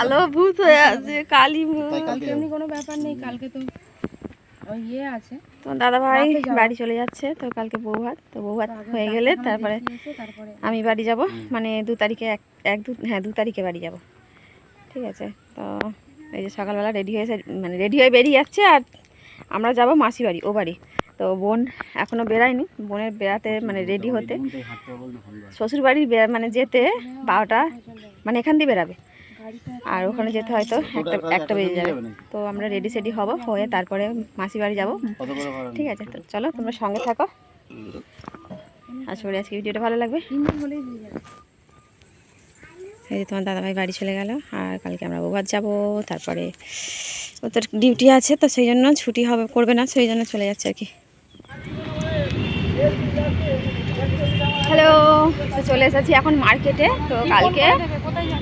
কালো ভূত হয়ে আছে কালী এমনি কোনো ব্যাপার নেই কালকে তো ইয়ে আছে। তো দাদা ভাই বাড়ি চলে যাচ্ছে তো কালকে বউ ভাত তো বউ ভাত হয়ে গেলে তারপরে আমি বাড়ি যাব। মানে দু তারিখে এক এক দু হ্যাঁ দু তারিখে বাড়ি যাব। ঠিক আছে তো এই যে সকালবেলা রেডি হয়েছে মানে রেডি হয়ে বেরিয়ে যাচ্ছে আর আমরা যাব মাসি বাড়ি ও বাড়ি। তো বোন এখনও বেরায়নি বোনের বেড়াতে মানে রেডি হতে। শ্বশুর বাড়ি বে- মানে যেতে বারোটা মানে এখান দিয়ে বেরাবে আর ওখানে যেতে হয়তো একটা একটা বেজে যাবে। তো আমরা রেডি সেডি হব হয়ে তারপরে মাসি বাড়ি যাব। ঠিক আছে তো চলো তোমরা সঙ্গে থাকো। আশা করি আজকে ভিডিওটা ভালো লাগবে। এই যে তোমার দাদাভাই বাড়ি চলে গেল আর কালকে আমরা বৌভাত যাব তারপরে ও তোর ডিউটি আছে তো সেই জন্য ছুটি হবে করবে না সেই জন্য চলে যাচ্ছে আর কি। হ্যালো তো চলে এসেছি এখন মার্কেটে তো কালকে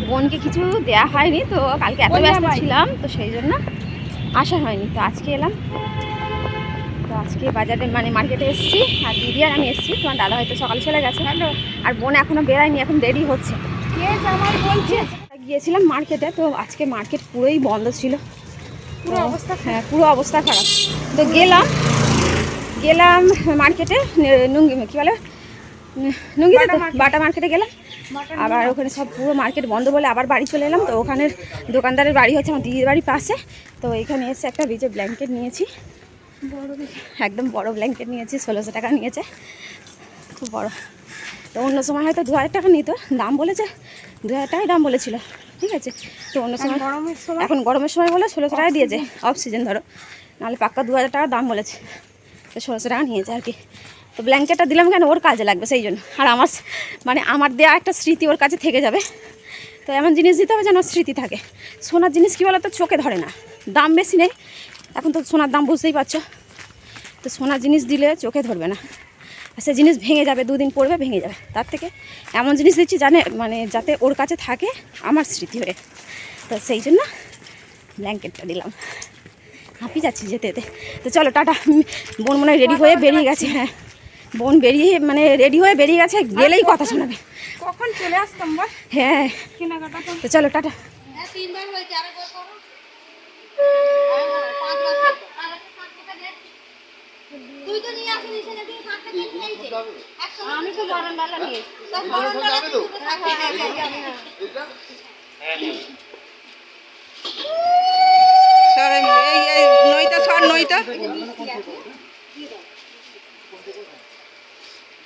বোনকে কিছু দেয়া হয়নি তো কালকে এত ব্যস্ত ছিলাম তো সেই জন্য আসা হয়নি। তো আজকে এলাম। তো আজকে বাজারে মানে মার্কেটে এসেছি আর দিদি আর আমি এসেছি। তোমার দাদা হয়তো সকালে চলে গেছে। আর বোন এখনও বেরায়নি এখন দেরি হচ্ছে। গিয়েছিলাম মার্কেটে তো আজকে মার্কেট পুরোই বন্ধ ছিল। পুরো অবস্থা হ্যাঁ পুরো অবস্থা খারাপ। তো গেলাম গেলাম মার্কেটে নুঙ্গি কী বলে? নুঙ্গি বাটা মার্কেটে গেলাম। আবার ওখানে সব পুরো মার্কেট বন্ধ বলে আবার বাড়ি চলে এলাম। তো ওখানের দোকানদারের বাড়ি হচ্ছে আমার দিদির বাড়ির পাশে। তো এখানে এসে একটা ভিজে ব্ল্যাঙ্কেট নিয়েছি। বড় একদম বড় ব্ল্যাঙ্কেট নিয়েছি ষোলোশো টাকা নিয়েছে। খুব বড়। তো অন্য সময় হয়তো দু হাজার টাকা নিত। দাম বলেছে দু হাজার টাকাই দাম বলেছিল। ঠিক আছে? তো অন্য সময় গরমের সময় এখন গরমের সময় বলে ষোলোশো টাকা দিয়েছে। অফ সিজন ধরো। নাহলে পাক্কা দু হাজার টাকা দাম বলেছে। তো ষোলোশো টাকা নিয়েছে আর কি। তো ব্ল্যাঙ্কেটটা দিলাম কেন? ওর কাজে লাগবে, সেই জন্য। আর আমার মানে আমার দেওয়া একটা স্মৃতি ওর কাছে থেকে যাবে। তো এমন জিনিস দিতে হবে যেন স্মৃতি থাকে। সোনার জিনিস কী বলো তো চোখে ধরে না। দাম বেশি নেই। এখন তো সোনার দাম বুঝতেই পারছ। তো সোনার জিনিস দিলে চোখে ধরবে না। আর সে জিনিস ভেঙে যাবে, দুদিন পড়বে, ভেঙে যাবে। তার থেকে এমন জিনিস দিচ্ছি জানে মানে যাতে ওর কাছে থাকে আমার স্মৃতি হয়ে। তো সেই জন্য ব্ল্যাঙ্কেটটা দিলাম। হাঁপি যাচ্ছি যেতে যেতে তো চলো, টাটা। বোন মনে রেডি হয়ে বেরিয়ে গেছে। হ্যাঁ। বোন বেরিয়ে মানে রেডি হয়ে বেরিয়ে গেছে গেলেই কথা শোনাবে। কখন চলে আসতাম বল? হ্যাঁ। তো। তো চলো টাটা। আমি তো নিয়ে দুটো থাকবে সরে এই নইটা সর নইটা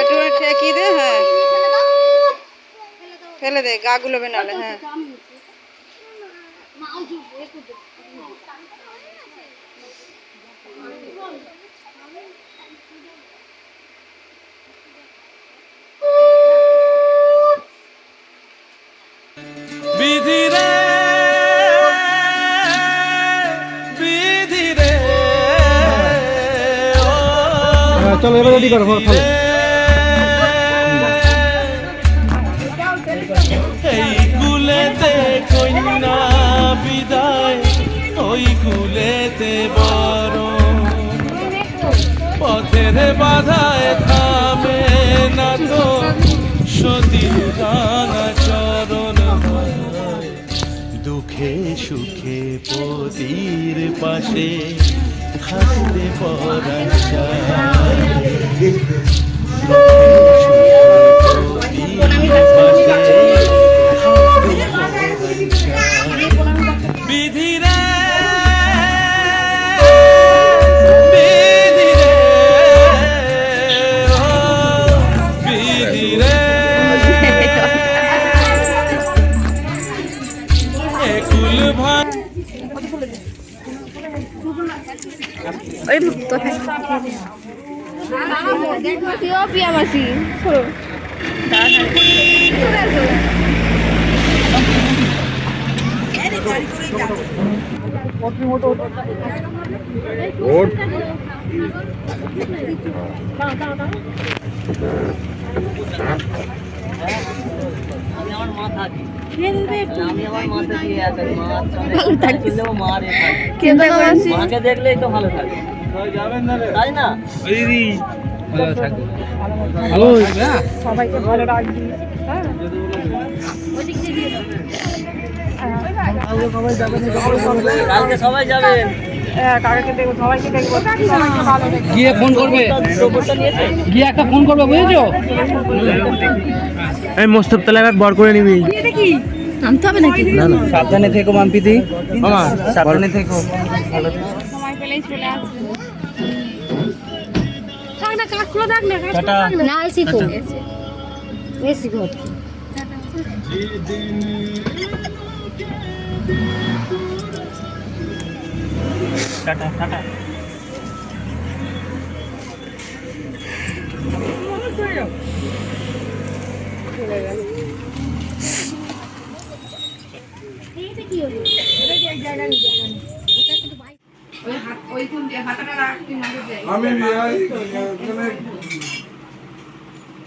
একটু ঠেকিয়ে দে হ্যাঁ। ফেলে দে গা গুলোবে নালে হ্যাঁ। চলো, এবার রেডি করো তাহলে এই কুলেতে কন্যা বিদায় ওই কুলেতে বড়। পথের বাধায় থামে না তো সতীর রাঙা চরণ দুঃখে সুখে পতির পাশে থাকতে পরাণ চায় পিয়া মাসি আমি আমার মাথা কিন্তু মাকে দেখলেই তো ভালো থাকে। তাই না? কালকে সবাই যাবেন গিয়ে ফোন করবে। গিয়ে একটা ফোন করবে বুঝেছ? এই মোস্তফ তাহলে একবার বর করে নিবি। হবে নাকি? না না। সাবধানে থেকো মাম্পিদি মামা সাবধানে থেকো। থাক না খুলে দেখ না কাজ টাটা। না। এসি তো এসি ঘর টাটা টাটা। আমি বিহারি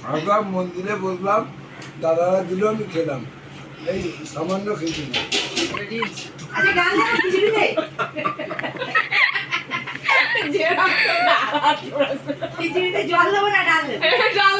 আসলাম মন্দিরে বসলাম দাদারা দিল আমি খেলাম। এই সামান্য খেয়েছিলাম না না জল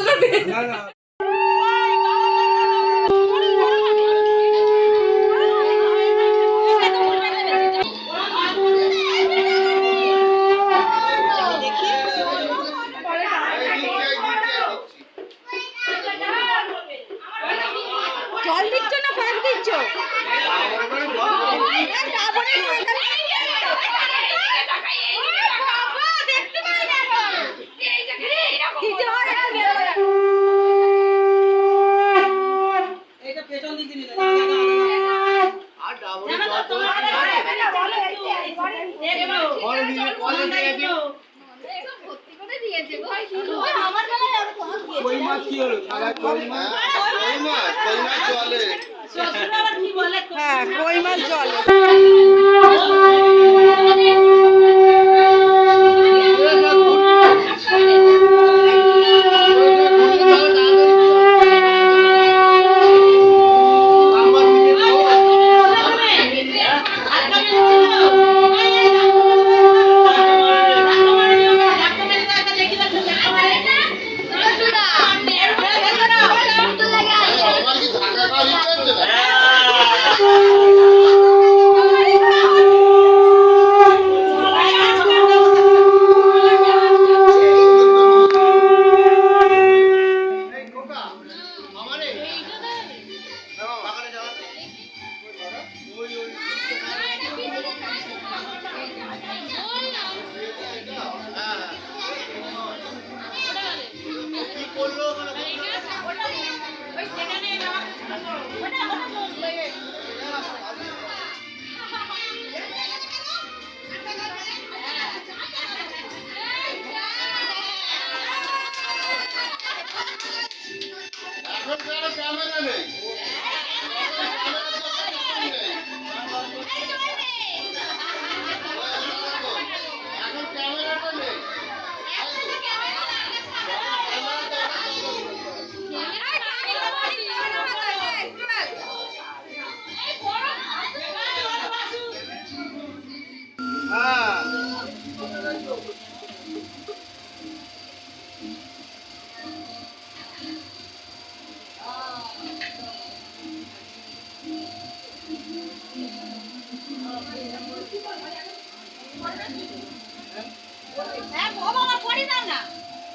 মাছ কি হলো? থালায় কই মাছ কই মাছ কই মাছ চলে হ্যাঁ কই মাছ জলে নেই Ah!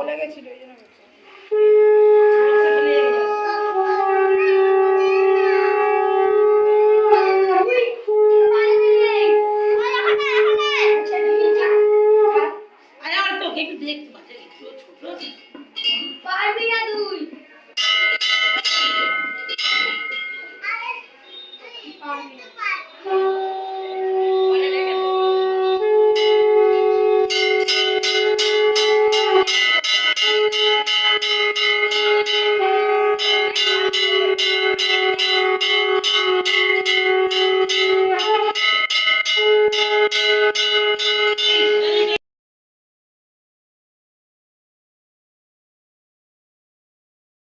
বলে গেছিল ওই জন্য।